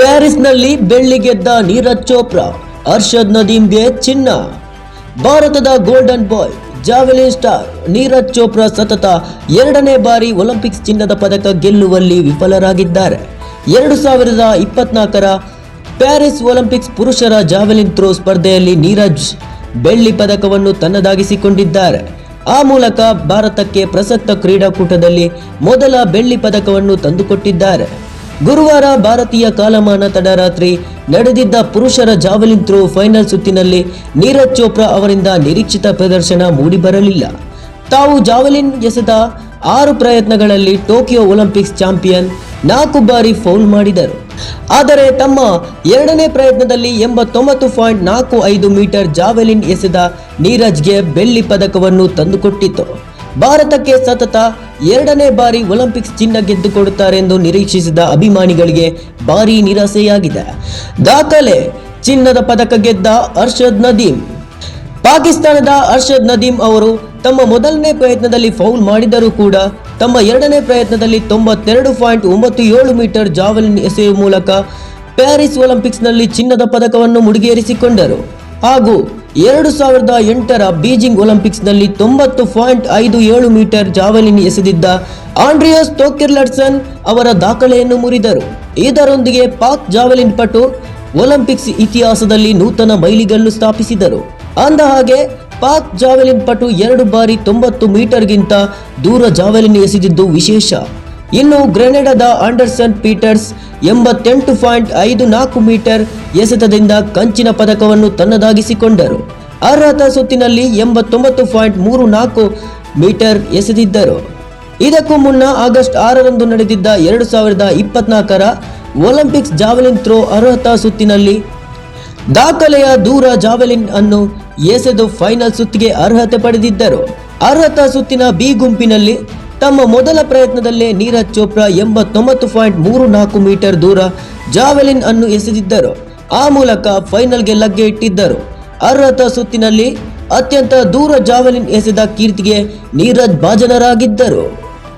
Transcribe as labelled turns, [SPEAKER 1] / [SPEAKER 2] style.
[SPEAKER 1] ಪ್ಯಾರಿಸ್ನಲ್ಲಿ ಬೆಳ್ಳಿ ಗೆದ್ದ ನೀರಜ್ ಚೋಪ್ರಾ, ಅರ್ಷದ್ ನದೀಮ್ಗೆ ಚಿನ್ನ. ಭಾರತದ golden boy, javelin star Neeraj Chopra ಸತತ ಎರಡನೇ ಬಾರಿ ಒಲಿಂಪಿಕ್ಸ್ ಚಿನ್ನದ ಪದಕ ಗೆಲ್ಲುವಲ್ಲಿ ವಿಫಲರಾಗಿದ್ದಾರೆ. ಎರಡು ಸಾವಿರದ ಇಪ್ಪತ್ನಾಲ್ಕರ ಪ್ಯಾರಿಸ್ ಒಲಿಂಪಿಕ್ಸ್ ಪುರುಷರ ಜಾವೆಲಿನ್ ಥ್ರೋ ಸ್ಪರ್ಧೆಯಲ್ಲಿ ನೀರಜ್ ಬೆಳ್ಳಿ ಪದಕವನ್ನು ತನ್ನದಾಗಿಸಿಕೊಂಡಿದ್ದಾರೆ. ಆ ಮೂಲಕ ಭಾರತಕ್ಕೆ ಪ್ರಸಕ್ತ ಕ್ರೀಡಾಕೂಟದಲ್ಲಿ ಮೊದಲ ಬೆಳ್ಳಿ ಪದಕವನ್ನು ತಂದುಕೊಟ್ಟಿದ್ದಾರೆ. ಗುರುವಾರ ಭಾರತೀಯ ಕಾಲಮಾನ ತಡರಾತ್ರಿ ನಡೆದಿದ್ದ ಪುರುಷರ ಜಾವೆಲಿನ್ ಥ್ರೋ ಫೈನಲ್ ಸುತ್ತಿನಲ್ಲಿ ನೀರಜ್ ಚೋಪ್ರಾ ಅವರಿಂದ ನಿರೀಕ್ಷಿತ ಪ್ರದರ್ಶನ ಮೂಡಿಬರಲಿಲ್ಲ. ತಾವು ಜಾವೆಲಿನ್ ಎಸೆದ ಆರು ಪ್ರಯತ್ನಗಳಲ್ಲಿ ಟೋಕಿಯೋ ಒಲಿಂಪಿಕ್ಸ್ ಚಾಂಪಿಯನ್ ನಾಲ್ಕು ಬಾರಿ ಫೌಲ್ ಮಾಡಿದರು. ಆದರೆ ತಮ್ಮ ಎರಡನೇ ಪ್ರಯತ್ನದಲ್ಲಿ ಎಂಬತ್ತೊಂಬತ್ತು ಪಾಯಿಂಟ್ ನಾಲ್ಕು ಐದು ಮೀಟರ್ ಜಾವೆಲಿನ್ ಎಸೆದ ನೀರಜ್ಗೆ ಬೆಳ್ಳಿ ಪದಕವನ್ನು ತಂದುಕೊಟ್ಟಿತು. ಭಾರತಕ್ಕೆ ಸತತ ಎರಡನೇ ಬಾರಿ ಒಲಿಂಪಿಕ್ಸ್ ಚಿನ್ನ ಗೆದ್ದುಕೊಡುತ್ತಾರೆಂದು ನಿರೀಕ್ಷಿಸಿದ ಅಭಿಮಾನಿಗಳಿಗೆ ಭಾರಿ ನಿರಾಸೆಯಾಗಿದೆ. ದಾಖಲೆ, ಚಿನ್ನದ ಪದಕ ಗೆದ್ದ ಅರ್ಷದ್ ನದೀಮ್ ಪಾಕಿಸ್ತಾನದ ಅರ್ಷದ್ ನದೀಮ್ ಅವರು ತಮ್ಮ ಮೊದಲನೇ ಪ್ರಯತ್ನದಲ್ಲಿ ಫೌಲ್ ಮಾಡಿದರೂ ಕೂಡ ತಮ್ಮ ಎರಡನೇ ಪ್ರಯತ್ನದಲ್ಲಿ ತೊಂಬತ್ತೆರಡು ಪಾಯಿಂಟ್ ಒಂಬತ್ತು ಏಳು ಮೀಟರ್ ಜಾವಲಿನ್ ಎಸೆಯುವ ಮೂಲಕ ಪ್ಯಾರಿಸ್ ಒಲಿಂಪಿಕ್ಸ್ನಲ್ಲಿ ಚಿನ್ನದ ಪದಕವನ್ನು ಮುಡಿಗೇರಿಸಿಕೊಂಡರು. ಹಾಗೂ ಎರಡು ಸಾವಿರದ ಎಂಟರ ಬೀಜಿಂಗ್ ಒಲಿಂಪಿಕ್ಸ್ನಲ್ಲಿ ತೊಂಬತ್ತು ಪಾಯಿಂಟ್ ಐದು ಏಳು ಮೀಟರ್ ಜಾವಲಿನ್ ಎಸೆದಿದ್ದ ಆಂಡ್ರಿಯಸ್ ಟೋಕಿರ್ಲಡ್ಸನ್ ಅವರ ದಾಖಲೆಯನ್ನು ಮುರಿದರು. ಇದರೊಂದಿಗೆ ಪಾಕ್ ಜಾವೆಲಿನ್ ಪಟು ಒಲಿಂಪಿಕ್ಸ್ ಇತಿಹಾಸದಲ್ಲಿ ನೂತನ ಮೈಲಿಗಲ್ಲು ಸ್ಥಾಪಿಸಿದರು. ಅಂದ ಹಾಗೆ, ಪಾಕ್ ಜಾವೆಲಿನ್ ಪಟು ಎರಡು ಬಾರಿ ತೊಂಬತ್ತು ಮೀಟರ್ಗಿಂತ ದೂರ ಜಾವೆಲಿನ್ ಎಸೆದಿದ್ದು ವಿಶೇಷ. ಇನ್ನು ಗ್ರೆನೆಡಾದ ಆಂಡರ್ಸನ್ ಪೀಟರ್ಸ್ ಎಂಬತ್ತೆಂಟು ಪಾಯಿಂಟ್ ಐದು ನಾಲ್ಕು ಮೀಟರ್ ಎಸೆತದಿಂದ ಕಂಚಿನ ಪದಕವನ್ನು ತನ್ನದಾಗಿಸಿಕೊಂಡರು. ಅರ್ಹತಾ ಸುತ್ತಿನಲ್ಲಿ ಎಂಬತ್ತೊಂಬತ್ತು ಪಾಯಿಂಟ್ ಮೂರು ನಾಲ್ಕು ಮೀಟರ್ ಎಸೆದಿದ್ದರು. ಇದಕ್ಕೂ ಮುನ್ನ ಆಗಸ್ಟ್ ಆರರಂದು ನಡೆದಿದ್ದ ಎರಡು ಸಾವಿರದ ಇಪ್ಪತ್ನಾಲ್ಕರ ಒಲಿಂಪಿಕ್ಸ್ ಜಾವೆಲಿನ್ ಥ್ರೋ ಅರ್ಹತಾ ಸುತ್ತಿನಲ್ಲಿ ದಾಖಲೆಯ ದೂರ ಜಾವೆಲಿನ್ ಅನ್ನು ಎಸೆದು ಫೈನಲ್ ಸುತ್ತಿಗೆ ಅರ್ಹತೆ ಪಡೆದಿದ್ದರು. ಅರ್ಹತಾ ಸುತ್ತಿನ ಬಿ ಗುಂಪಿನಲ್ಲಿ ತಮ್ಮ ಮೊದಲ ಪ್ರಯತ್ನದಲ್ಲೇ ನೀರಜ್ ಚೋಪ್ರಾ ಎಂಬತ್ತೊಂಬತ್ತು ಪಾಯಿಂಟ್ ಮೂರು ನಾಲ್ಕು ಮೀಟರ್ ದೂರ ಜಾವೆಲಿನ್ ಅನ್ನು ಎಸೆದಿದ್ದರು. ಆ ಮೂಲಕ ಫೈನಲ್ಗೆ ಲಗ್ಗೆ ಇಟ್ಟಿದ್ದರು. ಅರ್ಹತ ಸುತ್ತಿನಲ್ಲಿ ಅತ್ಯಂತ ದೂರ ಜಾವೆಲಿನ್ ಎಸೆದ ಕೀರ್ತಿಗೆ ನೀರಜ್ ಭಾಜನರಾಗಿದ್ದರು.